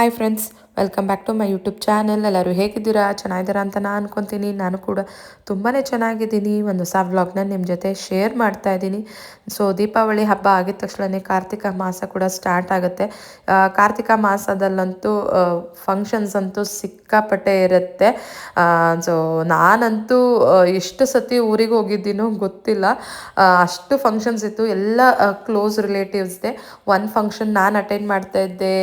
Hi friends welcome back to my YouTube channel. ಎಲ್ಲರೂ ಹೇಗಿದ್ದೀರಾ? ಚೆನ್ನಾಗಿದ್ದೀರಾ ಅಂತ ನಾನು ಅನ್ಕೊತೀನಿ. ನಾನು ಕೂಡ ತುಂಬಾ ಚೆನ್ನಾಗಿದ್ದೀನಿ. ಒಂದು ಹೊಸ ವ್ಲಾಗ್ನ ನಿಮ್ಮ ಜೊತೆ ಶೇರ್ ಮಾಡ್ತಾ ಇದ್ದೀನಿ. ಸೊ ದೀಪಾವಳಿ ಹಬ್ಬ ಆಗಿದ ತಕ್ಷಣವೇ ಕಾರ್ತಿಕ ಮಾಸ ಕೂಡ ಸ್ಟಾರ್ಟ್ ಆಗುತ್ತೆ. ಕಾರ್ತಿಕ ಮಾಸದಲ್ಲಂತೂ ಫಂಕ್ಷನ್ಸ್ ಅಂತೂ ಸಿಕ್ಕಾಪಟ್ಟೆ ಇರುತ್ತೆ. ಸೊ ನಾನಂತೂ ಎಷ್ಟು ಸತಿ ಊರಿಗೆ ಹೋಗಿದ್ದೀನೋ ಗೊತ್ತಿಲ್ಲ. ಅಷ್ಟು ಫಂಕ್ಷನ್ಸ್ ಇತ್ತು. ಎಲ್ಲ ಕ್ಲೋಸ್ ರಿಲೇಟಿವ್ಸ್ದೆ ಒಂದು ಫಂಕ್ಷನ್ ನಾನು ಅಟೆಂಡ್ ಮಾಡ್ತಾ ಇದ್ದೆ.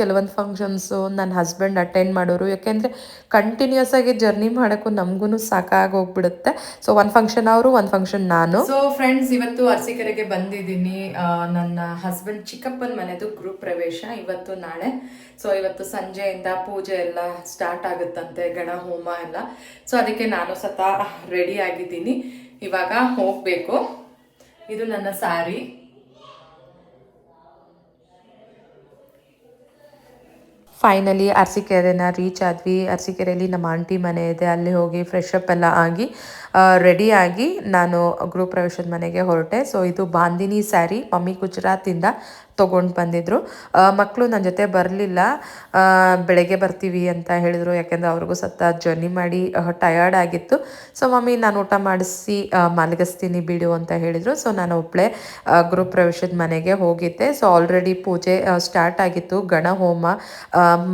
ಕೆಲವೊಂದು ಫಂಕ್ಷನ್ಸು ನನ್ನ ಹಸ್ಬೆಂಡ್ ಅಟೆಂಡ್ ಮಾಡೋರು. ಯಾಕೆಂದರೆ ಕಂಟಿನ್ಯೂಸ್ ಆಗಿ ಜರ್ನಿ ಮಾಡೋಕ್ಕೂ ನಮಗೂ ಸಾಕಾಗಿ ಹೋಗ್ಬಿಡುತ್ತೆ ಸೊ ಒನ್ ಫಂಕ್ಷನ್ ಅವರು ಒಂದು ಫಂಕ್ಷನ್ ನಾನು. ಸೊ ಫ್ರೆಂಡ್ಸ್ ಇವತ್ತು ಅರ್ಸಿಕೆರೆಗೆ ಬಂದಿದ್ದೀನಿ. ನನ್ನ ಹಸ್ಬೆಂಡ್ ಚಿಕ್ಕಪ್ಪನ ಮನೆದು ಗ್ರೂಪ್ ಪ್ರವೇಶ ಇವತ್ತು ನಾಳೆ. ಸೊ ಇವತ್ತು ಸಂಜೆಯಿಂದ ಪೂಜೆ ಎಲ್ಲ ಸ್ಟಾರ್ಟ್ ಆಗುತ್ತಂತೆ, ಗಣ, ಹೋಮ ಎಲ್ಲ. ಸೊ ಅದಕ್ಕೆ ನಾನು ಸತ ರೆಡಿ ಆಗಿದ್ದೀನಿ. ಇವಾಗ ಹೋಗಬೇಕು. ಇದು ನನ್ನ ಸ್ಯಾರಿ ಫೈನಲಿ ಅರಸೀಕೆರೆನ ರೀಚ್ ಆದ್ವಿ. ಅರಸೀಕೆರೆಯಲ್ಲಿ ನಮ್ಮ ಆಂಟಿ ಮನೆ ಇದೆ. ಅಲ್ಲಿ ಹೋಗಿ ಫ್ರೆಶ್ ಅಪ್ ಎಲ್ಲ ಆಗಿ ರೆಡಿ ಆಗಿ ನಾನು ಗೃಹ ಪ್ರವೇಶದ ಮನೆಗೆ ಹೊರಟೆ. ಸೊ ಇದು ಬಾಂದಿನಿ ಸ್ಯಾರಿ ಮಮ್ಮಿ ಗುಜರಾತಿಂದ ತೊಗೊಂಡು ಬಂದಿದ್ರು. ಮಕ್ಕಳು ನನ್ನ ಜೊತೆ ಬರಲಿಲ್ಲ. ಬೆಳಗ್ಗೆ ಬರ್ತೀವಿ ಅಂತ ಹೇಳಿದರು. ಯಾಕೆಂದರೆ ಅವ್ರಿಗೂ ಸತ್ತ ಜರ್ನಿ ಮಾಡಿ ಟಯರ್ಡ್ ಆಗಿತ್ತು. ಸೊ ಮಮ್ಮಿ ನಾನು ಊಟ ಮಾಡಿಸಿ ಮಲಗಿಸ್ತೀನಿ ಬಿಡು ಅಂತ ಹೇಳಿದರು. ಸೊ ನಾನು ಒಬ್ಬಳೆ ಗೃಹ ಪ್ರವೇಶದ ಮನೆಗೆ ಹೋಗಿದ್ದೆ. ಸೊ ಆಲ್ರೆಡಿ ಪೂಜೆ ಸ್ಟಾರ್ಟ್ ಆಗಿತ್ತು. ಗಣ ಹೋಮ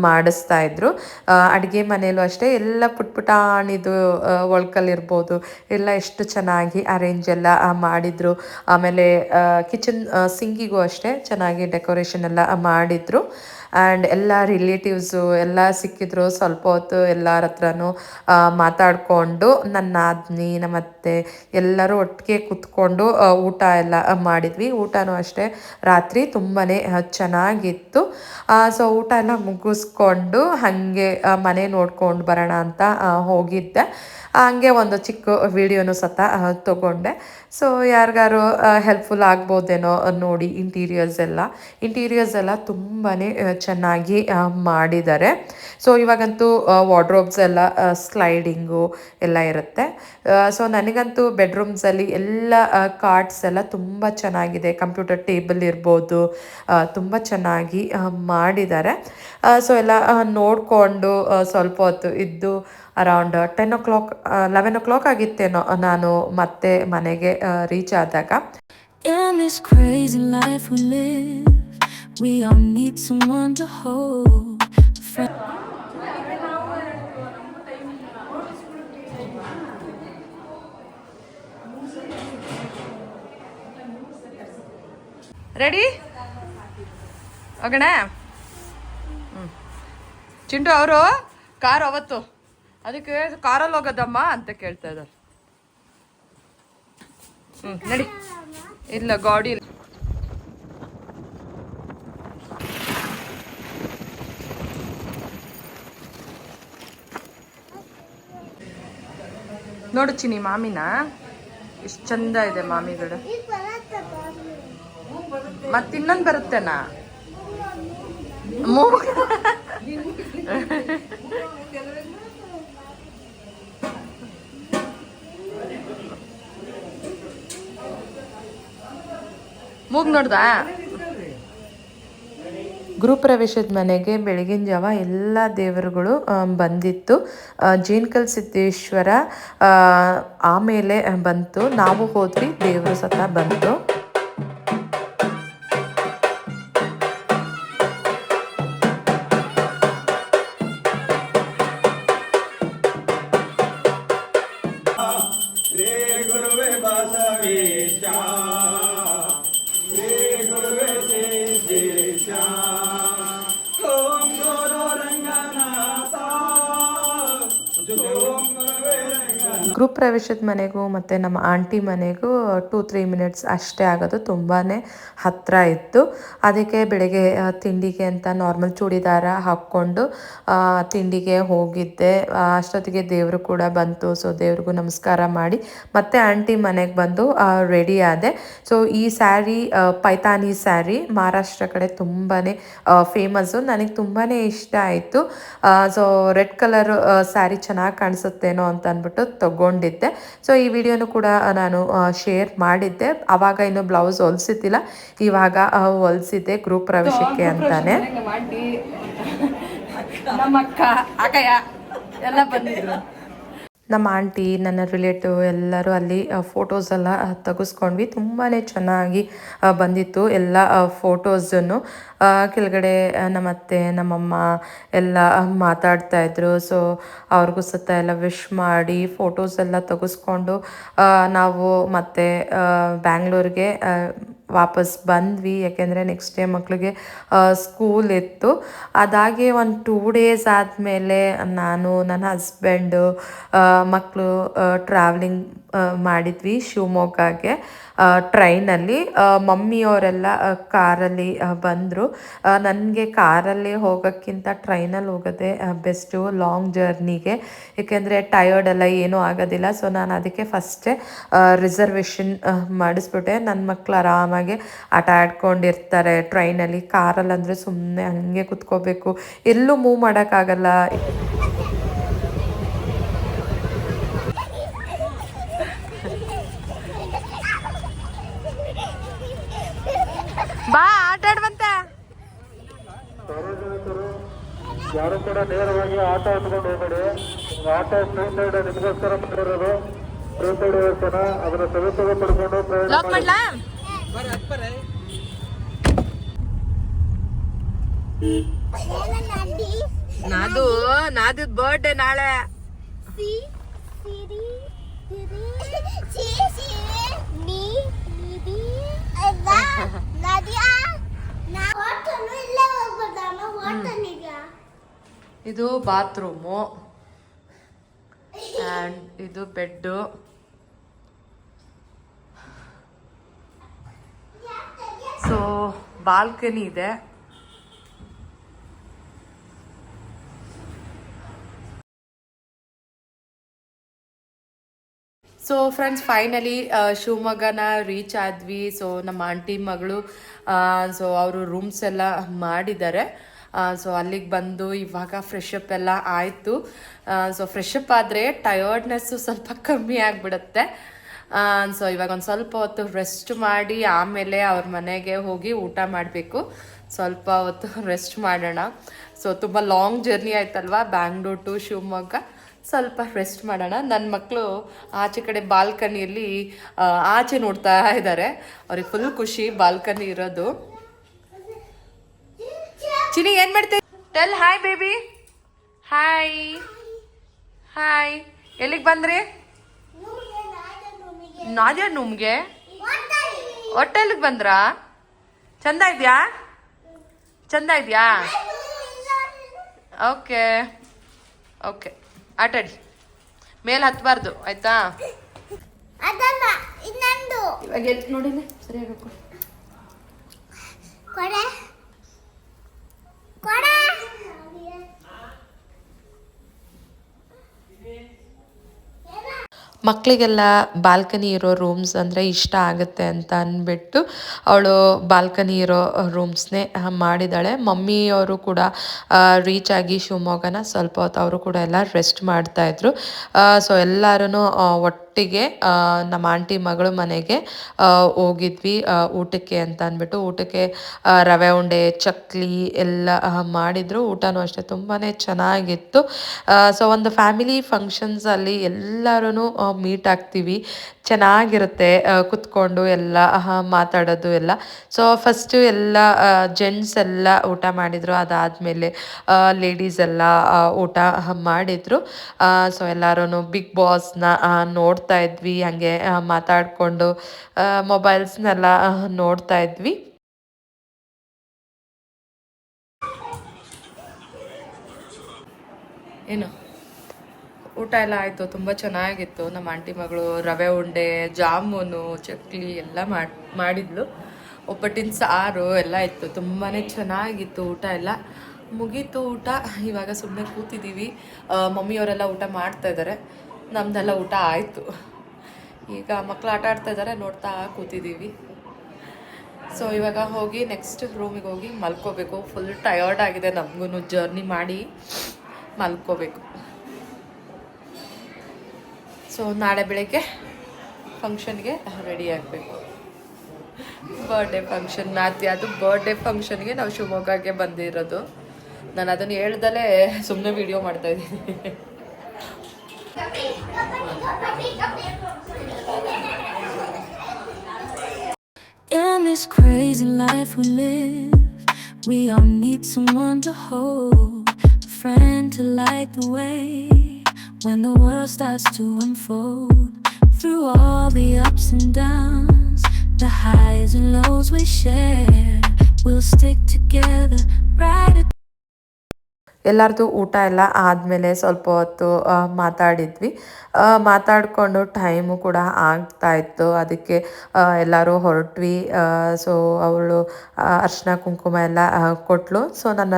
ಮಾಡಿಸ್ತಾ ಇದ್ರು. ಅಡುಗೆ ಮನೆಯಲ್ಲೂ ಅಷ್ಟೇ. ಎಲ್ಲ ಪುಟ್ ಪುಟಾಣಿದು ಒಳ್ಕಲ್ಲಿರ್ಬೋದು. ಎಲ್ಲ ಎಷ್ಟು ಚೆನ್ನಾಗಿ ಅರೇಂಜ್ ಎಲ್ಲ ಮಾಡಿದರು. ಆಮೇಲೆ ಕಿಚನ್ ಸಿಂಗಿಗೂ ಅಷ್ಟೇ ಚೆನ್ನಾಗಿ ಡೆಕೋರೇಷನ್ ಎಲ್ಲ ಮಾಡಿದ್ರು. ಆ್ಯಂಡ್ ಎಲ್ಲ ರಿಲೇಟಿವ್ಸು ಎಲ್ಲ ಸಿಕ್ಕಿದ್ರು ಸ್ವಲ್ಪ ಹೊತ್ತು ಎಲ್ಲರ ಹತ್ರನೂ ಮಾತಾಡಿಕೊಂಡು ನನ್ನ ನಾದ್ನಿ ನಮ್ಮ ಅತ್ತೆ ಎಲ್ಲರೂ ಒಟ್ಟಿಗೆ ಕೂತ್ಕೊಂಡು ಊಟ ಎಲ್ಲ ಮಾಡಿದ್ವಿ. ಊಟನೂ ಅಷ್ಟೇ ರಾತ್ರಿ ತುಂಬಾ ಚೆನ್ನಾಗಿತ್ತು. ಸೊ ಊಟ ಎಲ್ಲ ಮುಗಿಸ್ಕೊಂಡು ಹಾಗೆ ಮನೆ ನೋಡ್ಕೊಂಡು ಬರೋಣ ಅಂತ ಹೋಗಿದ್ದೆ. ಹಂಗೆ ಒಂದು ಚಿಕ್ಕ ವಿಡಿಯೋನು ಸತ ತೊಗೊಂಡೆ. ಸೊ ಯಾರಿಗಾರು ಹೆಲ್ಪ್ಫುಲ್ ಆಗ್ಬೋದೇನೋ ನೋಡಿ ಇಂಟೀರಿಯರ್ಸ್ ಎಲ್ಲ. ಇಂಟೀರಿಯರ್ಸ್ ಎಲ್ಲ ತುಂಬಾ ಚೆನ್ನಾಗಿ ಮಾಡಿದ್ದಾರೆ. ಸೊ ಇವಾಗಂತೂ ವಾರ್ಡ್ರೋಬ್ಸ್ ಎಲ್ಲ ಸ್ಲೈಡಿಂಗು ಎಲ್ಲ ಇರುತ್ತೆ. ಸೊ ನನಗಂತೂ ಬೆಡ್ರೂಮ್ಸಲ್ಲಿ ಎಲ್ಲ ಕಾರ್ಡ್ಸ್ ಎಲ್ಲ ತುಂಬ ಚೆನ್ನಾಗಿದೆ. ಕಂಪ್ಯೂಟರ್ ಟೇಬಲ್ ಇರ್ಬೋದು ತುಂಬ ಚೆನ್ನಾಗಿ ಮಾಡಿದ್ದಾರೆ. ಸೊ ಎಲ್ಲ ನೋಡಿಕೊಂಡು ಸ್ವಲ್ಪ ಹೊತ್ತು ಇದ್ದು around ten o'clock eleven o'clock ಆಗಿತ್ತೇನೋ ನಾನು ಮತ್ತೆ ಮನೆಗೆ ರೀಚ್ ಆದಾಗ. Hold. Friend- ರೆಡಿ ಹೋಗೋಣ ಹ್ಞೂ ಚಿಂಟು ಅವರು ಕಾರ್ ಅವತ್ತು. ಅದಕ್ಕೆ ಕಾರಲ್ಲಿ ಹೋಗೋದಮ್ಮ ಅಂತ ಕೇಳ್ತಾ ಇದ್ದಾರೆ. ಹ್ಞೂ ನಡಿ. ಇಲ್ಲ, ಗಾಡಿ ಇಲ್ಲ. ನೋಡು ಚಿನಿ ಮಾಮಿನ. ಎಷ್ಟು ಚಂದ ಇದೆ ಮಾಮಿಗಳು ಮತ್ತಿನ್ನೊಂದು ಬರುತ್ತೆನಾ? ಮೂಗು. ಮೂಗ್ ನೋಡ್ದಾ? ಗೃಹಪ್ರವೇಶದ ಮನೆಗೆ ಬೆಳಗಿನ ಜಾವ ಎಲ್ಲ ದೇವರುಗಳು ಬಂದಿತ್ತು. ಜೀನ್ಕಲ್ ಜೇನ್ಕಲ್ ಸಿದ್ದೇಶ್ವರ ಆಮೇಲೆ ಬಂತು. ನಾವು ಹೋದ್ವಿ, ದೇವರು ಸತ ಬಂತು. ಗ್ರೂಪ್ ಪ್ರವೇಶದ ಮನೆಗೂ ಮತ್ತು ನಮ್ಮ ಆಂಟಿ ಮನೆಗೂ ಟೂ ತ್ರೀ ಮಿನಿಟ್ಸ್ ಅಷ್ಟೇ ಆಗೋದು. ತುಂಬಾ ಹತ್ತಿರ ಇತ್ತು. ಅದಕ್ಕೆ ಬೆಳಗ್ಗೆ ತಿಂಡಿಗೆ ಅಂತ ನಾರ್ಮಲ್ ಚೂಡಿದಾರ ಹಾಕ್ಕೊಂಡು ತಿಂಡಿಗೆ ಹೋಗಿದ್ದೆ. ಅಷ್ಟೊತ್ತಿಗೆ ದೇವರು ಕೂಡ ಬಂತು. ಸೊ ದೇವ್ರಿಗೂ ನಮಸ್ಕಾರ ಮಾಡಿ ಮತ್ತೆ ಆಂಟಿ ಮನೆಗೆ ಬಂದು ರೆಡಿ ಆದೆ. ಸೊ ಈ ಸ್ಯಾರಿ ಪೈತಾನಿ ಸ್ಯಾರಿ ಮಹಾರಾಷ್ಟ್ರ ಕಡೆ ತುಂಬಾ ಫೇಮಸ್ಸು ನನಗೆ ತುಂಬಾ ಇಷ್ಟ ಆಯಿತು. ಸೊ ರೆಡ್ ಕಲರ್ ಸ್ಯಾರಿ ಚೆನ್ನಾಗಿ ಕಾಣಿಸುತ್ತೇನೋ ಅಂತ ಅಂದ್ಬಿಟ್ಟು ತಗೊಂಡಿದ್ದೆ. ಸೊ ಈ ವಿಡಿಯೋನು ಕೂಡ ನಾನು ಶೇರ್ ಮಾಡಿದ್ದೆ. ಅವಾಗ ಇನ್ನು ಬ್ಲೌಸ್ ಹೊಲ್ಸಿದ್ದಿಲ್ಲ. ಇವಾಗ ಹೊಲಿಸಿದ್ದೆ ಗ್ರೂಪ್ ಪ್ರವೇಶಕ್ಕೆ ಅಂತಾನೆ. ನಮ್ಮ ಆಂಟಿ ಅಕ್ಕ ಅಕ್ಕಯ್ಯ ಎಲ್ಲ ಬಂದಿದ್ರು. ನಮ್ಮ ಆಂಟಿ ನನ್ನ ರಿಲೇಟಿವ್ ಎಲ್ಲರೂ ಅಲ್ಲಿ ಫೋಟೋಸ್ ಎಲ್ಲ ತೆಗೆಸ್ಕೊಂಡ್ವಿ. ತುಂಬಾ ಚೆನ್ನಾಗಿ ಬಂದಿತ್ತು. ಎಲ್ಲ ಫೋಟೋಸನ್ನು ಕೆಳಗಡೆ ನಮ್ಮ ಅತ್ತೆ ನಮ್ಮಮ್ಮ ಎಲ್ಲ ಮಾತಾಡ್ತಾ ಇದ್ರು. ಸೊ ಅವ್ರಿಗೂ ಸತ ಎಲ್ಲ ವಿಶ್ ಮಾಡಿ ಫೋಟೋಸ್ ಎಲ್ಲ ತೆಗೆಸ್ಕೊಂಡು ನಾವು ಮತ್ತೆ ಬ್ಯಾಂಗ್ಳೂರಿಗೆ ವಾಪಸ್ ಬಂದ್ವಿ. ಯಾಕೆಂದರೆ ನೆಕ್ಸ್ಟ್ ಡೇ ಮಕ್ಕಳಿಗೆ ಸ್ಕೂಲ್ ಇತ್ತು. ಅದಾಗೆ ಒಂದು ಟೂ ಡೇಸ್ ಆದಮೇಲೆ ನಾನು, ನನ್ನ ಹಸ್ಬೆಂಡು ಮಕ್ಕಳು ಟ್ರಾವೆಲಿಂಗ್ ಮಾಡಿದ್ವಿ ಶಿವಮೊಗ್ಗಗೆ. ಟ್ರೈನಲ್ಲಿ ಮಮ್ಮಿಯವರೆಲ್ಲ ಕಾರಲ್ಲಿ ಬಂದರು. ನನಗೆ ಕಾರಲ್ಲಿ ಹೋಗೋಕ್ಕಿಂತ ಟ್ರೈನಲ್ಲಿ ಹೋಗೋದೇ ಬೆಸ್ಟು ಲಾಂಗ್ ಜರ್ನಿಗೆ. ಏಕೆಂದರೆ ಟಯರ್ಡ್ ಎಲ್ಲ ಏನೂ ಆಗೋದಿಲ್ಲ. ಸೊ, ನಾನು ಅದಕ್ಕೆ ಫಸ್ಟೇ ರಿಸರ್ವೇಷನ್ ಮಾಡಿಸ್ಬಿಟ್ಟೆ. ನನ್ನ ಮಕ್ಕಳು ಆರಾಮಾಗಿ ಆಟ ಆಡ್ಕೊಂಡಿರ್ತಾರೆ ಟ್ರೈನಲ್ಲಿ. ಕಾರಲ್ಲಿ ಅಂದರೆ ಸುಮ್ಮನೆ ಹಂಗೆ ಕುತ್ಕೋಬೇಕು. ಎಲ್ಲೂ ಮೂವ್ ಮಾಡೋಕ್ಕಾಗಲ್ಲ ಬಾ ಆಟ ಆಡುವಂತ ಸಾರ್ವಜನಿಕರು ಯಾರು ಕೂಡ ನೇರವಾಗಿ ಆಟ ಹತ್ಕೊಂಡು ಹೋಗಬೇಡಿ. ಆಟ ಫ್ರೀ ಸೈಡ್ ನಿಮಗೋಸ್ಕರ ಮಾಡಿರೋದು. ಫ್ರೀ ಸೈಡ್ ವ್ಯವಸ್ಥೆನ ಅದರ ಸದುಪಯೋಗ ಪಡ್ಕೊಂಡು ಪ್ರಯಾಣ ಲಾಕ್ ಮಾಡಿ. ಮಾಡ್ಲಾ? ನಾದು ನಾದು ಬರ್ಡೇ ನಾಳೆ ಇದು ಬಾತ್ರೂಮು. ಆ್ಯಂಡ್ ಇದು ಬೆಡ್ಡು. ಸೊ ಬಾಲ್ಕನಿ ಇದೆ. ಸೊ ಫ್ರೆಂಡ್ಸ್ ಫೈನಲಿ ಶಿವಮೊಗ್ಗನ ರೀಚ್ ಆದ್ವಿ. ಸೊ ನಮ್ಮ ಆಂಟಿ ಮಗಳು ಸೊ ಅವರು ರೂಮ್ಸ್ ಎಲ್ಲ ಮಾಡಿದ್ದಾರೆ. ಸೊ ಅಲ್ಲಿಗೆ ಬಂದು ಇವಾಗ ಫ್ರೆಶ್ ಅಪ್ ಎಲ್ಲ ಆಯಿತು. ಸೊ ಫ್ರೆಶ್ ಅಪ್ ಆದರೆ ಟಯರ್ಡ್ನೆಸ್ಸು ಸ್ವಲ್ಪ ಕಮ್ಮಿ ಆಗಿಬಿಡುತ್ತೆ. ಸೊ ಇವಾಗ ಒಂದು ಸ್ವಲ್ಪ ಹೊತ್ತು ರೆಸ್ಟ್ ಮಾಡಿ ಆಮೇಲೆ ಅವ್ರ ಮನೆಗೆ ಹೋಗಿ ಊಟ ಮಾಡಬೇಕು. ಸ್ವಲ್ಪ ಹೊತ್ತು ರೆಸ್ಟ್ ಮಾಡೋಣ. ಸೊ ತುಂಬ ಲಾಂಗ್ ಜರ್ನಿ ಆಯ್ತಲ್ವಾ? ಬ್ಯಾಂಗ್ಳೂರ್ ಟು ಶಿವಮೊಗ್ಗ. ಸ್ವಲ್ಪ ರೆಸ್ಟ್ ಮಾಡೋಣ. ನನ್ನ ಮಕ್ಕಳು ಆಚೆ ಕಡೆ ಬಾಲ್ಕನಿಯಲ್ಲಿ ಆಚೆ ನೋಡ್ತಾ ಇದ್ದಾರೆ ಅವ್ರಿಗೆ ಫುಲ್ ಖುಷಿ ಬಾಲ್ಕನಿ ಇರೋದು. ಚಿನಿ ಏನ್ ಮಾಡ್ತೀವಿ tell hi baby hi hi ಎಲ್ಲಿಗೆ ಬಂದ್ರಿ? ನಾದ್ಯಾ ನುಮ್ಗೆ? ಹೋಟೆಲ್ಗೆ ಬಂದ್ರಾ? ಚಂದ ಇದೆಯಾ? ಚಂದ ಇದೆಯಾ? ಓಕೆ. ಓಕೆ. ಆಟಾಡಿ ಮೇಲೆ ಹತ್ಬಾರ್ದು ಆಯ್ತಾ? ಇವಾಗ ಎದ್ದು ನೋಡಿಲ್ಲ ಸರಿಯಾಗಿ ಕೊಡೆ ಕೊಡೆ. ಮಕ್ಕಳಿಗೆಲ್ಲ ಬಾಲ್ಕನಿ ಇರೋ ರೂಮ್ಸ್ ಅಂದರೆ ಇಷ್ಟ ಆಗುತ್ತೆ ಅಂತ ಅಂದ್ಬಿಟ್ಟು ಅವಳು ಬಾಲ್ಕನಿ ಇರೋ ರೂಮ್ಸ್ನೇ ಮಾಡಿದ್ದಾಳೆ. ಮಮ್ಮಿಯವರು ಕೂಡ ರೀಚ್ ಆಗಿ ಶಿವಮೊಗ್ಗನ ಸ್ವಲ್ಪ ಹೊತ್ತು ಅವರು ಕೂಡ ಎಲ್ಲ ರೆಸ್ಟ್ ಮಾಡ್ತಾಯಿದ್ರು ಸೊ ಎಲ್ಲರೂ ಒಟ್ಟಿಗೆ ನಮ್ಮ ಆಂಟಿ ಮಗಳು ಮನೆಗೆ ಹೋಗಿದ್ವಿ ಊಟಕ್ಕೆ ಅಂತ ಅಂದ್ಬಿಟ್ಟು ಊಟಕ್ಕೆ ರವೆ ಉಂಡೆ, ಚಕ್ಲಿ ಎಲ್ಲ ಮಾಡಿದ್ರು. ಊಟನೂ ಅಷ್ಟೇ ತುಂಬಾ ಚೆನ್ನಾಗಿತ್ತು. ಸೊ ಒಂದು ಫ್ಯಾಮಿಲಿ ಫಂಕ್ಷನ್ಸಲ್ಲಿ ಎಲ್ಲರೂ ಮೀಟ್ ಆಗ್ತೀವಿ. ಚೆನ್ನಾಗಿರುತ್ತೆ ಕುತ್ಕೊಂಡು ಎಲ್ಲ ಮಾತಾಡೋದು ಎಲ್ಲ. ಸೊ ಫಸ್ಟು ಎಲ್ಲ ಜೆಂಟ್ಸ್ ಎಲ್ಲ ಊಟ ಮಾಡಿದರು. ಅದಾದಮೇಲೆ ಲೇಡೀಸ್ ಎಲ್ಲ ಊಟ ಮಾಡಿದರು. ಸೊ ಎಲ್ಲರೂ ಬಿಗ್ ಬಾಸ್ನ ನೋಡ್ತಾ ಇದ್ವಿ, ಹಾಗೆ ಮಾತಾಡಿಕೊಂಡು ಮೊಬೈಲ್ಸ್ನೆಲ್ಲ ನೋಡ್ತಾ ಇದ್ವಿ. ಏನು? ಊಟ ಎಲ್ಲ ಆಯಿತು, ತುಂಬ ಚೆನ್ನಾಗಿತ್ತು. ನಮ್ಮ ಆಂಟಿ ಮಗಳು ರವೆ ಉಂಡೆ, ಜಾಮೂನು, ಚಕ್ಲಿ ಎಲ್ಲ ಮಾಡಿ, ಮಾಡಿದ್ಲು. ಒಬ್ಬಟ್ಟಿನ ಸಾರು ಎಲ್ಲ ಇತ್ತು ತುಂಬಾ ಚೆನ್ನಾಗಿತ್ತು ಊಟ ಎಲ್ಲ. ಮುಗೀತು ಊಟ, ಇವಾಗ ಸುಮ್ಮನೆ ಕೂತಿದ್ದೀವಿ. ಮಮ್ಮಿಯವರೆಲ್ಲ ಊಟ ಮಾಡ್ತಾ ಇದ್ದಾರೆ. ನಮ್ದೆಲ್ಲ ಊಟ ಆಯಿತು. ಈಗ ಮಕ್ಕಳು ಆಟ ಆಡ್ತಾ ಇದ್ದಾರೆ ನೋಡ್ತಾ ಕೂತಿದ್ದೀವಿ ಸೊ ಇವಾಗ ಹೋಗಿ ನೆಕ್ಸ್ಟ್ ರೂಮಿಗೆ ಹೋಗಿ ಮಲ್ಕೋಬೇಕು. ಫುಲ್ ಟಯರ್ಡ್ ಆಗಿದೆ ನಮಗೂ ಜರ್ನಿ ಮಾಡಿ ಮಲ್ಕೋಬೇಕು. ಸೊ ನಾಳೆ ಬೆಳಗ್ಗೆ ಫಂಕ್ಷನ್ಗೆ ರೆಡಿ ಆಗಬೇಕು. ಬರ್ಡೇ ಫಂಕ್ಷನ್ ನಾತಿ, ಅದು ಬರ್ಡೇ ಫಂಕ್ಷನ್ಗೆ ನಾವು ಶಿವಮೊಗ್ಗಕ್ಕೆ ಬಂದಿರೋದು. ನಾನು ಅದನ್ನು ಹೇಳ್ದಲೇ ಸುಮ್ಮನೆ ವಿಡಿಯೋ ಮಾಡ್ತಾ ಇದ್ದೀನಿ. In this crazy life we live, we all need someone to hold, a friend to light the way when the world starts to unfold. Through all the ups and downs, the highs and lows we share, we'll stick together right ಎಲ್ಲರದು ಊಟ ಎಲ್ಲ ಆದಮೇಲೆ ಸ್ವಲ್ಪ ಹೊತ್ತು ಮಾತಾಡಿದ್ವಿ. ಮಾತಾಡಿಕೊಂಡು time ಕೂಡ ಆಗ್ತಾ ಇತ್ತು. ಅದಕ್ಕೆ ಎಲ್ಲರೂ ಹೊರಟ್ವಿ. ಸೊ, ಅವಳು ಅರ್ಶಿನ ಕುಂಕುಮ ಎಲ್ಲ ಕೊಟ್ಟಳು ಸೊ, ನನ್ನ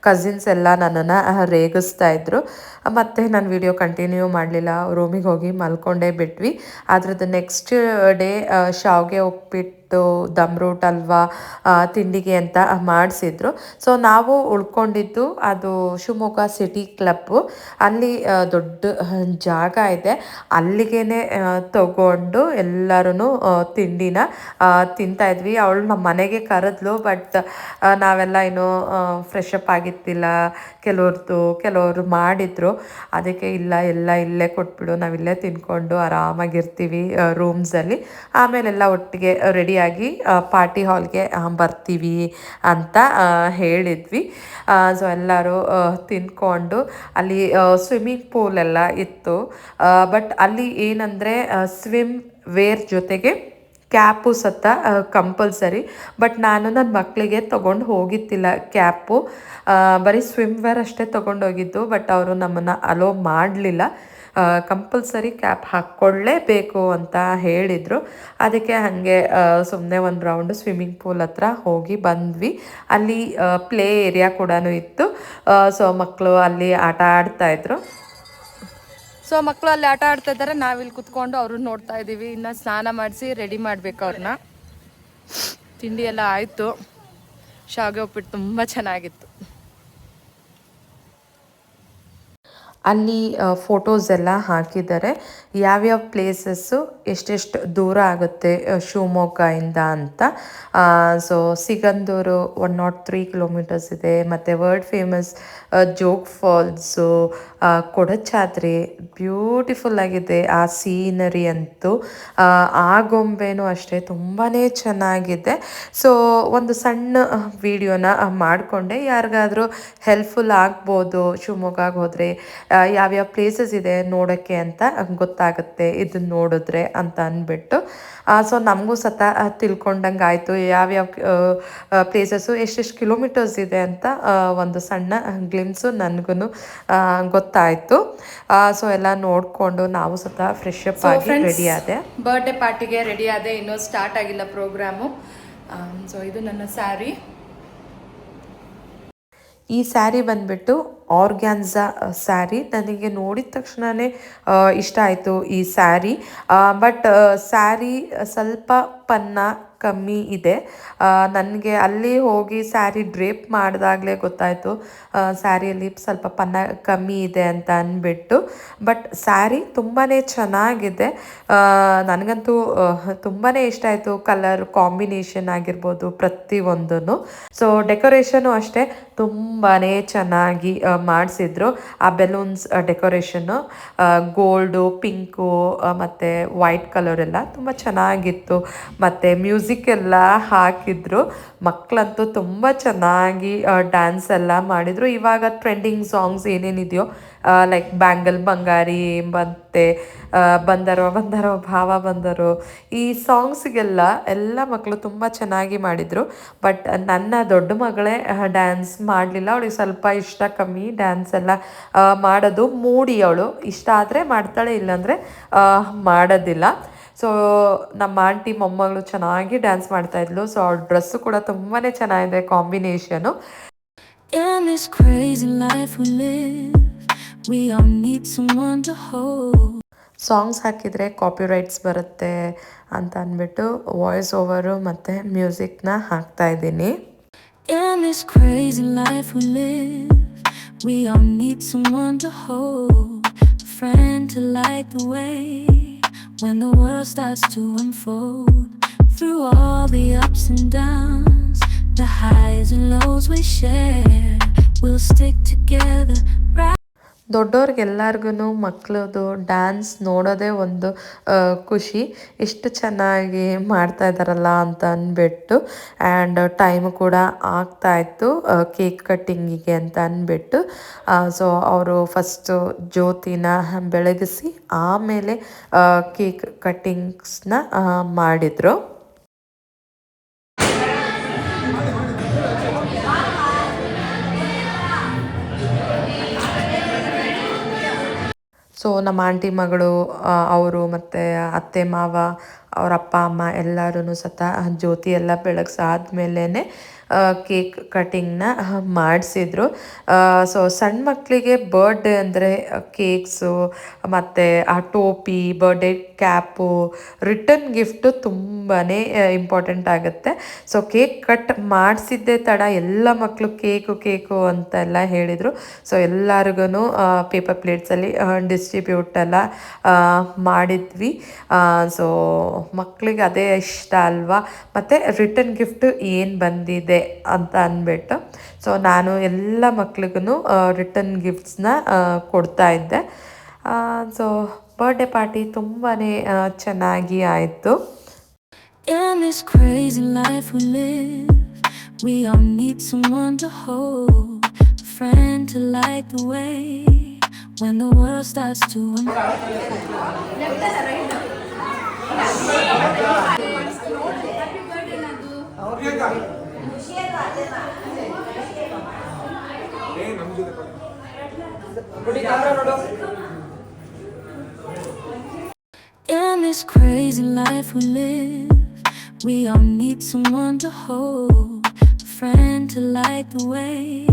ಕಸಿನ್ಸ್ ಎಲ್ಲ ನನ್ನನ್ನು ರೇಗಿಸ್ತಾ ಇದ್ರು. ಮತ್ತು ನಾನು ವಿಡಿಯೋ ಕಂಟಿನ್ಯೂ ಮಾಡಲಿಲ್ಲ. ರೂಮಿಗೆ ಹೋಗಿ ಮಲ್ಕೊಂಡೇ ಬಿಟ್ವಿ. ಅದ್ರದ್ದು ನೆಕ್ಸ್ಟ್ ಡೇ ಶಾವ್ಗೆ ಉಪ್ಪಿಟ್ಟು ದಮ್ ರೂಟ್ ಅಲ್ವಾ ತಿಂಡಿಗೆ ಅಂತ ಮಾಡಿಸಿದ್ರು. ಸೊ ನಾವು ಉಳ್ಕೊಂಡಿದ್ದು ಅದು ಶಿವಮೊಗ್ಗ ಸಿಟಿ ಕ್ಲಬ್ಬು ಅಲ್ಲಿ ದೊಡ್ಡ ಜಾಗ ಇದೆ. ಅಲ್ಲಿಗೇನೆ ಆ, ತಗೊಂಡು ಎಲ್ಲರೂ ತಿಂಡಿನ ತಿಂತಾ ಇದ್ವಿ. ಅವಳು ನಮ್ಮ ಮನೆಗೆ ಕರೆದ್ಲು ಬಟ್ ನಾವೆಲ್ಲ ಏನೋ ಫ್ರೆಶ್ ಅಪ್ ಆಗಿತ್ತಿಲ್ಲ. ಕೆಲವ್ರದ್ದು ಕೆಲವರು ಮಾಡಿದ್ರು. ಅದಕ್ಕೆ ಇಲ್ಲ ಎಲ್ಲ ಇಲ್ಲೇ ಕೊಟ್ಬಿಡು ನಾವಿಲ್ಲೇ ತಿನ್ಕೊಂಡು ಆರಾಮಾಗಿರ್ತೀವಿ ರೂಮ್ಸಲ್ಲಿ ಆಮೇಲೆಲ್ಲ ಒಟ್ಟಿಗೆ ರೆಡಿಯಾಗಿ ಪಾರ್ಟಿ ಹಾಲ್ಗೆ ಬರ್ತೀವಿ ಅಂತ ಹೇಳಿದ್ವಿ. ಸೊ ಎಲ್ಲರೂ ತಿಂದ್ಕೊಂಡು ಅಲ್ಲಿ ಸ್ವಿಮ್ಮಿಂಗ್ ಪೂಲ್ ಎಲ್ಲ ಇತ್ತು. ಬಟ್ ಅಲ್ಲಿ ಏನಂದರೆ ಸ್ವಿಮ್ ವೇರ್ ಜೊತೆಗೆ ಕ್ಯಾಪು ಸತ ಕಂಪಲ್ಸರಿ. ಬಟ್ ನಾನು ನನ್ನ ಮಕ್ಕಳಿಗೆ ತೊಗೊಂಡು ಹೋಗಿತ್ತಿಲ್ಲ ಕ್ಯಾಪು. ಬರೀ ಸ್ವಿಮ್ ವೇರ್ ಅಷ್ಟೇ ತೊಗೊಂಡೋಗಿದ್ದು ಬಟ್ ಅವರು ನಮ್ಮನ್ನು ಅಲೋ ಮಾಡಲಿಲ್ಲ. ಕಂಪಲ್ಸರಿ ಕ್ಯಾಪ್ ಹಾಕ್ಕೊಳ್ಳೇಬೇಕು ಅಂತ ಹೇಳಿದರು. ಅದಕ್ಕೆ ಹಾಗೆ ಸುಮ್ಮನೆ ಒಂದು ರೌಂಡು ಸ್ವಿಮ್ಮಿಂಗ್ ಪೂಲ್ ಹತ್ರ ಹೋಗಿ ಬಂದ್ವಿ. ಅಲ್ಲಿ ಪ್ಲೇ ಏರಿಯಾ ಕೂಡ ಇತ್ತು. ಸೊ ಮಕ್ಕಳು ಅಲ್ಲಿ ಆಟ ಆಡ್ತಾಯಿದ್ರು ಸೊ ಮಕ್ಕಳು ಅಲ್ಲಿ ಆಟ ಆಡ್ತಾ ಇದ್ದಾರೆ. ನಾವಿಲ್ಲಿ ಕುತ್ಕೊಂಡು ಅವ್ರನ್ನ ನೋಡ್ತಾ ಇದ್ದೀವಿ. ಇನ್ನು ಸ್ನಾನ ಮಾಡಿಸಿ ರೆಡಿ ಮಾಡಬೇಕು ಅವ್ರನ್ನ. ತಿಂಡಿ ಎಲ್ಲ ಆಯಿತು. ಶಾವಿಗೆ ಉಪ್ಪಿಟ್ಟು ತುಂಬ ಚೆನ್ನಾಗಿತ್ತು. ಅಲ್ಲಿ ಫೋಟೋಸ್ ಎಲ್ಲ ಹಾಕಿದ್ದಾರೆ. ಯಾವ್ಯಾವ ಪ್ಲೇಸಸ್ಸು ಎಷ್ಟೆಷ್ಟು ದೂರ ಆಗುತ್ತೆ ಶಿವಮೊಗ್ಗ ಇಂದ ಅಂತ. So Sigandur one not three kilometres ಇದೆ. ಮತ್ತು world famous Jog falls Kodachadri beautiful ಆಗಿದೆ. ಆ ಸೀನರಿ ಅಂತೂ ಆ, ಆ ಗೊಂಬೆನೂ ಅಷ್ಟೇ ತುಂಬಾ ಚೆನ್ನಾಗಿದೆ. ಸೊ ಒಂದು ಸಣ್ಣ ವಿಡಿಯೋನ ಮಾಡಿಕೊಂಡೆ. ಯಾರಿಗಾದರೂ ಹೆಲ್ಪ್ಫುಲ್ ಆಗ್ಬೋದು ಶಿವಮೊಗ್ಗಗೆ ಹೋದರೆ ಯಾವ್ಯಾವ ಪ್ಲೇಸಸ್ ಇದೆ ನೋಡೋಕ್ಕೆ ಅಂತ ಗೊತ್ತಾಗುತ್ತೆ. ಇದನ್ನ ನೋಡಿದ್ರೆ ಅಂತ ಅಂದ್ಬಿಟ್ಟು ಸೊ ನಮಗೂ ಸತ ತಿಳ್ಕೊಂಡಂಗೆ ಆಯಿತು. ಯಾವ್ಯಾವ ಪ್ಲೇಸಸ್ಸು ಎಷ್ಟೆಷ್ಟು ಕಿಲೋಮೀಟರ್ಸ್ ಇದೆ ಅಂತ ಒಂದು ಸಣ್ಣ ಗ್ಲಿಮ್ಸು ನನಗೂ ಗೊತ್ತಾಯಿತು. ಸೊ ಎಲ್ಲ ನೋಡಿಕೊಂಡು ನಾವು ಸತ ಫ್ರೆಶ್ ಅಪ್ ಆಗಿ ರೆಡಿ ಆದೆ. ಬರ್ಡೇ ಪಾರ್ಟಿಗೆ ರೆಡಿ ಆದೆ. ಇನ್ನೂ ಸ್ಟಾರ್ಟ್ ಆಗಿಲ್ಲ ಪ್ರೋಗ್ರಾಮು ಸೊ ಇದು ನನ್ನ ಸ್ಯಾರಿ ಈ ಸ್ಯಾರಿ ಬಂದ್ಬಿಟ್ಟು ಆರ್ಗ್ಯಾನ್ಸಾ ಸ್ಯಾರಿ. ನನಗೆ ನೋಡಿದ ತಕ್ಷಣವೇ ಇಷ್ಟ ಆಯಿತು ಈ ಸ್ಯಾರಿ. ಬಟ್ ಸ್ಯಾರಿ ಸ್ವಲ್ಪ ಪನ್ನ ಕಮ್ಮಿ ಇದೆ. ನನಗೆ ಅಲ್ಲಿ ಹೋಗಿ ಸ್ಯಾರಿ ಡ್ರೇಪ್ ಮಾಡಿದಾಗಲೇ ಗೊತ್ತಾಯಿತು. ಸ್ಯಾರಿಯಲ್ಲಿ ಸ್ವಲ್ಪ ಪನ್ನ ಕಮ್ಮಿ ಇದೆ ಅಂತ ಅಂದ್ಬಿಟ್ಟು ಬಟ್ ಸ್ಯಾರಿ ತುಂಬಾ ಚೆನ್ನಾಗಿದೆ. ನನಗಂತೂ ತುಂಬಾ ಇಷ್ಟ ಆಯಿತು ಕಲರ್ ಕಾಂಬಿನೇಷನ್ ಆಗಿರ್ಬೋದು ಪ್ರತಿಯೊಂದೂ ಸೊ, ಡೆಕೋರೇಷನು ಅಷ್ಟೇ ತುಂಬಾ ಚೆನ್ನಾಗಿ ಮಾಡಿಸಿದ್ರು. ಆ ಬೆಲೂನ್ಸ್ ಡೆಕೋರೇಷನ್ನು ಗೋಲ್ಡು, ಪಿಂಕು ಮತ್ತು ವೈಟ್ ಕಲರ್ ಎಲ್ಲ ತುಂಬ ಚೆನ್ನಾಗಿತ್ತು. ಮತ್ತು ಮ್ಯೂಸಿಕ್ ಎಲ್ಲ ಹಾಕಿದ್ರು. ಮಕ್ಕಳಂತೂ ತುಂಬ ಚೆನ್ನಾಗಿ ಡ್ಯಾನ್ಸ್ ಎಲ್ಲ ಮಾಡಿದರು. ಇವಾಗ ಟ್ರೆಂಡಿಂಗ್ ಸಾಂಗ್ಸ್ ಏನೇನಿದೆಯೋ ಲೈಕ್ ಬ್ಯಾಂಗಲ್ ಬಂಗಾರಿ ಮತ್ತು ಬಂದರೋ ಬಂದರೋ, ಭಾವ ಬಂದರೋ, ಈ ಸಾಂಗ್ಸಿಗೆಲ್ಲ ಎಲ್ಲ ಮಕ್ಕಳು ತುಂಬ ಚೆನ್ನಾಗಿ ಮಾಡಿದರು. ಬಟ್ ನನ್ನ ದೊಡ್ಡ ಮಗಳೇ ಡ್ಯಾನ್ಸ್ ಮಾಡಲಿಲ್ಲ. ಅವಳಿಗೆ ಸ್ವಲ್ಪ ಇಷ್ಟ ಕಮ್ಮಿ ಡ್ಯಾನ್ಸ್ ಎಲ್ಲ ಮಾಡೋದು ಮೂಡಿ ಅವಳು ಇಷ್ಟ ಆದರೆ ಮಾಡ್ತಾಳೆ, ಇಲ್ಲಾಂದರೆ ಮಾಡೋದಿಲ್ಲ. ಸೊ ನಮ್ಮ ಆಂಟಿ ಮೊಮ್ಮಗಳು ಚೆನ್ನಾಗಿ ಡ್ಯಾನ್ಸ್ ಮಾಡ್ತಾ ಇದ್ಲು. ಸೊ ಅವ್ರ ಡ್ರೆಸ್ ಕೂಡ ತುಂಬಾ ಚೆನ್ನಾಗಿದೆ ಕಾಂಬಿನೇಷನು ಸಾಂಗ್ಸ್ ಹಾಕಿದರೆ ಕಾಪಿ ರೈಟ್ಸ್ ಬರುತ್ತೆ ಅಂತ ಅಂದ್ಬಿಟ್ಟು ವಾಯ್ಸ್ ಓವರು ಮತ್ತು ಮ್ಯೂಸಿಕ್ನ ಹಾಕ್ತಾ ಇದ್ದೀನಿ. We all need someone to. When the world starts to unfold. Through all the ups and downs, the highs and lows we share, We'll stick together. ದೊಡ್ಡವ್ರಿಗೆಲ್ಲರಿಗೂ ಮಕ್ಕಳದು dance ನೋಡೋದೇ ಒಂದು ಖುಷಿ. ಎಷ್ಟು ಚೆನ್ನಾಗಿ ಮಾಡ್ತಾ ಇದ್ದಾರಲ್ಲ ಅಂತ ಅಂದ್ಬಿಟ್ಟು ಆ್ಯಂಡ್ ಟೈಮ್ ಕೂಡ ಆಗ್ತಾಯಿತ್ತು ಕೇಕ್ ಕಟ್ಟಿಂಗಿಗೆ ಅಂತ ಅಂದ್ಬಿಟ್ಟು ಸೊ ಅವರು ಫಸ್ಟು ಜ್ಯೋತಿನ ಬೆಳಗಿಸಿ ಆಮೇಲೆ ಕೇಕ್ ಕಟ್ಟಿಂಗ್ಸ್ನ ಮಾಡಿದರು. ಸೊ ನಮ್ಮ ಆಂಟಿ ಮಗಳು ಅವರು ಮತ್ತು ಅತ್ತೆ, ಮಾವ, ಅವ್ರ ಅಪ್ಪ, ಅಮ್ಮ ಎಲ್ಲರೂ ಸತ ಜ್ಯೋತಿ ಎಲ್ಲ ಬೆಳಗ್ಸಾದ್ಮೇಲೆ ಕೇಕ್ ಕಟಿಂಗ್ನ ಮಾಡಿಸಿದ್ರು. ಸೊ ಸಣ್ಣ ಮಕ್ಕಳಿಗೆ ಬರ್ಡೇ ಅಂದರೆ ಕೇಕ್ಸು, ಮತ್ತು ಆ ಟೋಪಿ, ಬರ್ಡೇ ಕ್ಯಾಪು, ರಿಟರ್ನ್ ಗಿಫ್ಟು ತುಂಬಾ ಇಂಪಾರ್ಟೆಂಟ್ ಆಗುತ್ತೆ. ಸೊ ಕೇಕ್ ಕಟ್ ಮಾಡಿಸಿದ್ದೇ ತಡ ಎಲ್ಲ ಮಕ್ಕಳು ಕೇಕು ಕೇಕು ಅಂತೆಲ್ಲ ಹೇಳಿದರು. ಸೊ ಎಲ್ಲರಿಗೂ ಪೇಪರ್ ಪ್ಲೇಟ್ಸಲ್ಲಿ ಡಿಸ್ಟ್ರಿಬ್ಯೂಟ್ ಎಲ್ಲ ಮಾಡಿದ್ವಿ. ಸೊ ಮಕ್ಕಳಿಗೆ ಅದೇ ಇಷ್ಟ ಅಲ್ವಾ? ಮತ್ತು ರಿಟರ್ನ್ ಗಿಫ್ಟು ಏನು ಬಂದಿದೆ? ಅಂತ ಅಂದ್ಬಿಟ್ಟು ಸೊ ನಾನು ಎಲ್ಲ ಮಕ್ಳಿಗೂ ರಿಟರ್ನ್ ಗಿಫ್ಟ್ಸ್ನ ಕೊಡ್ತಾ ಇದ್ದೆ ಸೊ ಬರ್ಡೇ ಪಾರ್ಟಿ ತುಂಬಾ ಚೆನ್ನಾಗಿ ಆಯಿತು we all need someone to hold, a friend to light the way when the world starts to unfold. In this crazy life we live, we all need someone to hold, a friend to light the way.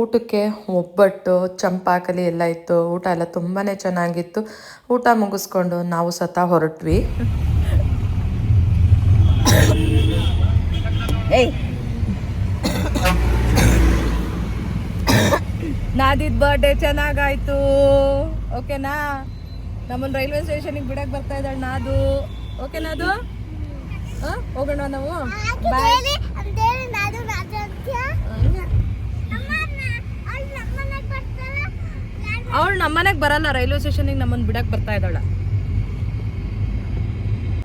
ಊಟಕ್ಕೆ ಒಬ್ಬಟ್ಟು ಚಂಪಾಕಲಿ ಎಲ್ಲ ಇತ್ತು. ಊಟ ಎಲ್ಲ ತುಂಬಾ ಚೆನ್ನಾಗಿತ್ತು. ಊಟ ಮುಗಿಸ್ಕೊಂಡು ನಾವು ಸತ ಹೊರಟ್ವಿ. ನಾದಿದ್ ಬರ್ಡೇ ಚೆನ್ನಾಗಾಯ್ತು. ಓಕೆನಾ ನಮ್ಮನ್ ರೈಲ್ವೆ ಸ್ಟೇಷನಿಗೆ ಬಿಡಕ್ ಬರ್ತಾ ಇದ್ದಾಳೆ ನಾದು. ಓಕೆನಾ ಅದು ಹೋಗೋಣ ನಾವು. ಬಾಯ್ ಅಂತೇಳಿ ನಾನು ರಾಜಾಧ್ಯ ನಮ್ಮನ್ನ ಅಲ್ಲಿ ನಮ್ಮನೆಗೆ ಬರ್ತಾರ ಅವಳು ನಮ್ಮನೆಗೆ ಬರಲ್ಲ ರೈಲ್ವೆ ಸ್ಟೇಷನಿಗೆ ನಮ್ಮನ್ನ ಬಿಡಕ್ಕೆ ಬರ್ತಾ ಇದ್ದಾಳ.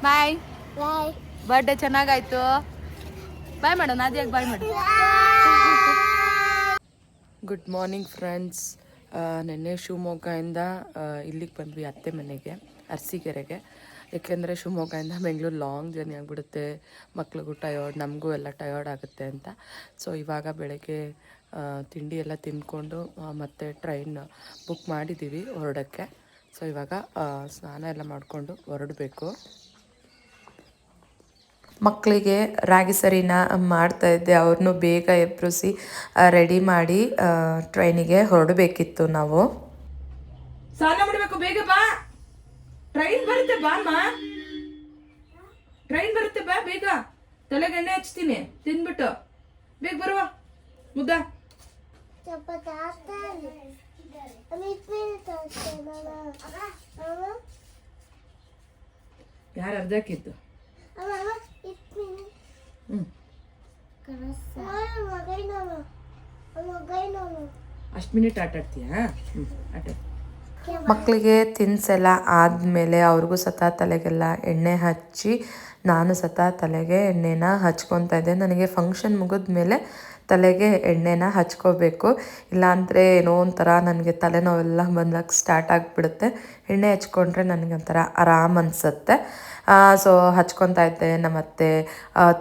ಬಾಯ್. ಬಾಯ್. ಬರ್ಡೇ ಚೆನ್ನಾಗಾಯ್ತು. ಬಾಯ್ ಮಾಡು ನಾದಿಯಾಗಿ ಬಾಯ್ ಮಾಡು. ಗುಡ್ ಮಾರ್ನಿಂಗ್ ಫ್ರೆಂಡ್ಸ್ ನೆನ್ನೆ ಶಿವಮೊಗ್ಗದಿಂದ ಇಲ್ಲಿಗೆ ಬಂದ್ವಿ ಅತ್ತೆ ಮನೆಗೆ ಅರಸೀಕೆರೆಗೆ ಏಕೆಂದರೆ ಶಿವಮೊಗ್ಗದಿಂದ ಬೆಂಗಳೂರು ಲಾಂಗ್ ಜರ್ನಿ ಆಗಿಬಿಡುತ್ತೆ. ಮಕ್ಳಿಗೂ ಟಯರ್ಡ್ ನಮಗೂ ಎಲ್ಲ ಟಯರ್ಡ್ ಆಗುತ್ತೆ ಅಂತ. ಸೊ ಇವಾಗ ಬೆಳಗ್ಗೆ ತಿಂಡಿ ಎಲ್ಲ ತಿಂದ್ಕೊಂಡು ಮತ್ತು ಟ್ರೈನ್ ಬುಕ್ ಮಾಡಿದ್ದೀವಿ ಹೊರಡೋಕ್ಕೆ. ಸೊ ಇವಾಗ ಸ್ನಾನ ಎಲ್ಲ ಮಾಡಿಕೊಂಡು ಹೊರಡಬೇಕು. ಮಕ್ಕಳಿಗೆ ರಾಗಿ ಸರಿನ ಮಾಡ್ತಾ ಇದ್ದೆ. ಅವ್ರನ್ನೂ ಬೇಗ ಎಬ್ಬಿಸಿ ರೆಡಿ ಮಾಡಿ ಟ್ರೈನಿಗೆ ಹೊರಡಬೇಕಿತ್ತು ನಾವು. ಸ್ನಾನ ಮಾಡಬೇಕು ಬೇಗ ಬಾ. ಟ್ರೈನ್ ಬರುತ್ತೆ ಬಾ ಅಮ್ಮ. ಟ್ರೈನ್ ಬರುತ್ತೆ ಬಾ ಬೇಗ. ತಲೆಗೆಣ್ಣೆ ಹಚ್ತೀನಿ ತಿಂದ್ಬಿಟ್ಟು ಬೇಗ ಬರುವ. ಮುದ್ದ. ಸ್ವಲ್ಪ ಜಾಸ್ತಿ ಯಾರು ಅರ್ಧಕ್ಕಿತ್ತು ಹ್ಮ್. ಅಷ್ಟು ಮಿನಿಟ್ ಆಟ ಆಡ್ತೀಯಾ? ಹ್ಞೂ ಆಟ. ಮಕ್ಕಳಿಗೆ ತಿನ್ಸೆಲ್ಲ ಆದಮೇಲೆ ಅವ್ರಿಗೂ ಸತ ತಲೆಗೆಲ್ಲ ಎಣ್ಣೆ ಹಚ್ಚಿ ನಾನು ಸತ ತಲೆಗೆ ಎಣ್ಣೆನ ಹಚ್ಕೊತಾ ಇದ್ದೆ. ನನಗೆ ಫಂಕ್ಷನ್ ಮುಗಿದ್ಮೇಲೆ ತಲೆಗೆ ಎಣ್ಣೆನ ಹಚ್ಕೋಬೇಕು. ಇಲ್ಲಾಂದರೆ ಏನೋ ಒಂಥರ ನನಗೆ ತಲೆನೋವೆಲ್ಲ ಬಂದಾಗ ಸ್ಟಾರ್ಟ್ ಆಗಿಬಿಡುತ್ತೆ. ಎಣ್ಣೆ ಹಚ್ಕೊಂಡ್ರೆ ನನಗೆ ಒಂಥರ ಆರಾಮ್ ಅನಿಸುತ್ತೆ. ಸೊ ಹಚ್ಕೊತಾ ಇದ್ದೆ. ನಮ್ಮ ಅತ್ತೆ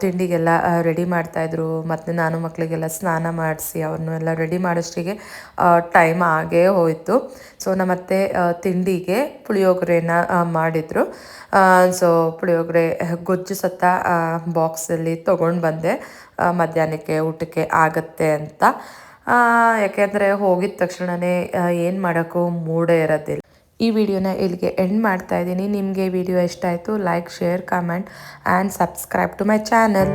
ತಿಂಡಿಗೆಲ್ಲ ರೆಡಿ ಮಾಡ್ತಾಯಿದ್ರು ಮತ್ತು ನಾನು ಮಕ್ಕಳಿಗೆಲ್ಲ ಸ್ನಾನ ಮಾಡಿಸಿ ಅವ್ರನ್ನೆಲ್ಲ ರೆಡಿ ಮಾಡೋಷ್ಟಿಗೆ ಟೈಮ್ ಆಗೇ ಹೋಯಿತು. ಸೊ ನಮ್ಮ ಅತ್ತೆ ತಿಂಡಿಗೆ ಪುಳಿಯೋಗರೆನ ಮಾಡಿದರು. ಸೊ ಪುಳಿಯೋಗರೆ, ಗೊಜ್ಜು ಸತ್ತ ಬಾಕ್ಸಲ್ಲಿ ತೊಗೊಂಡು ಬಂದೆ. ಮಧ್ಯಾಹ್ನಕ್ಕೆ ಊಟಕ್ಕೆ ಆಗತ್ತೆ ಅಂತ. ಯಾಕೆಂದರೆ ಹೋಗಿದ ತಕ್ಷಣವೇ ಏನು ಮಾಡೋಕ್ಕೂ ಮೂಡೇ ಇರೋದಿಲ್ಲ. ಈ ವಿಡಿಯೋನ ಇಲ್ಲಿಗೆ ಎಂಡ್ ಮಾಡ್ತಾ ಇದ್ದೀನಿ. ನಿಮಗೆ ವಿಡಿಯೋ ಇಷ್ಟ ಆಯಿತು like share comment and subscribe to my channel